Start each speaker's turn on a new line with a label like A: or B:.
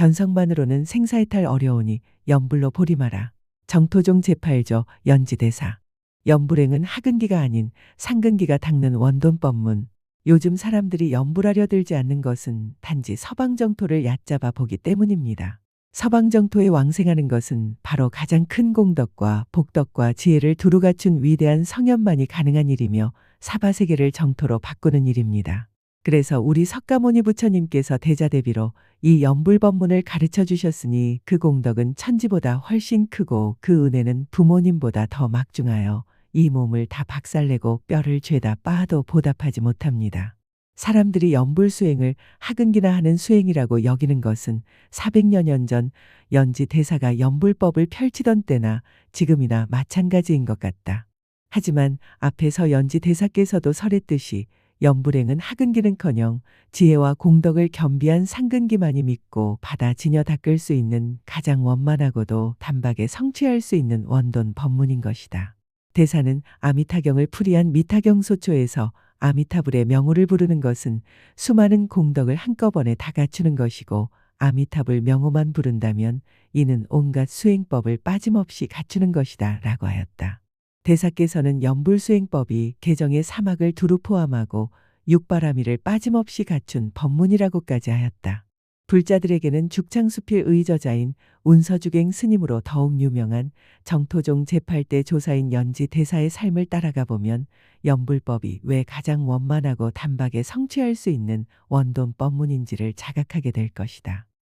A: 견성만으로는 생사해탈 어려우니 연불로 보리마라. 정토종 제8조 연지대사. 연불행은 하근기가 아닌 상근기가 닦는 원돈법문. 요즘 사람들이 연불하려 들지 않는 것은 단지 서방정토를 얕잡아 보기 때문입니다. 서방정토에 왕생하는 것은 바로 가장 큰 공덕과 복덕과 지혜를 두루 갖춘 위대한 성현만이 가능한 일이며 사바세계를 정토로 바꾸는 일입니다. 그래서 우리 석가모니 부처님께서 대자대비로 이 연불법문을 가르쳐 주셨으니 그 공덕은 천지보다 훨씬 크고 그 은혜는 부모님보다 더 막중하여 이 몸을 다 박살내고 뼈를 죄다 빻아도 보답하지 못합니다. 사람들이 연불 수행을 하근기나 하는 수행이라고 여기는 것은 400여 년 전 연지 대사가 연불법을 펼치던 때나 지금이나 마찬가지인 것 같다. 하지만 앞에서 연지 대사께서도 설했듯이 연불행은 하근기는커녕 지혜와 공덕을 겸비한 상근기만이 믿고 받아 지녀 닦을 수 있는 가장 원만하고도 단박에 성취할 수 있는 원돈 법문인 것이다. 대사는 아미타경을 풀이한 미타경 소초에서 아미타불의 명호를 부르는 것은 수많은 공덕을 한꺼번에 다 갖추는 것이고 아미타불 명호만 부른다면 이는 온갖 수행법을 빠짐없이 갖추는 것이다 라고 하였다. 대사께서는 연불수행법이 개정의 사막을 두루 포함하고 육바라미를 빠짐없이 갖춘 법문이라고까지 하였다. 불자들에게는 죽창수필 의저자인 운서주갱 스님으로 더욱 유명한 정토종 제8대 조사인 연지 대사의 삶을 따라가 보면 연불법이 왜 가장 원만하고 단박에 성취할 수 있는 원돈 법문인지를 자각하게 될 것이다.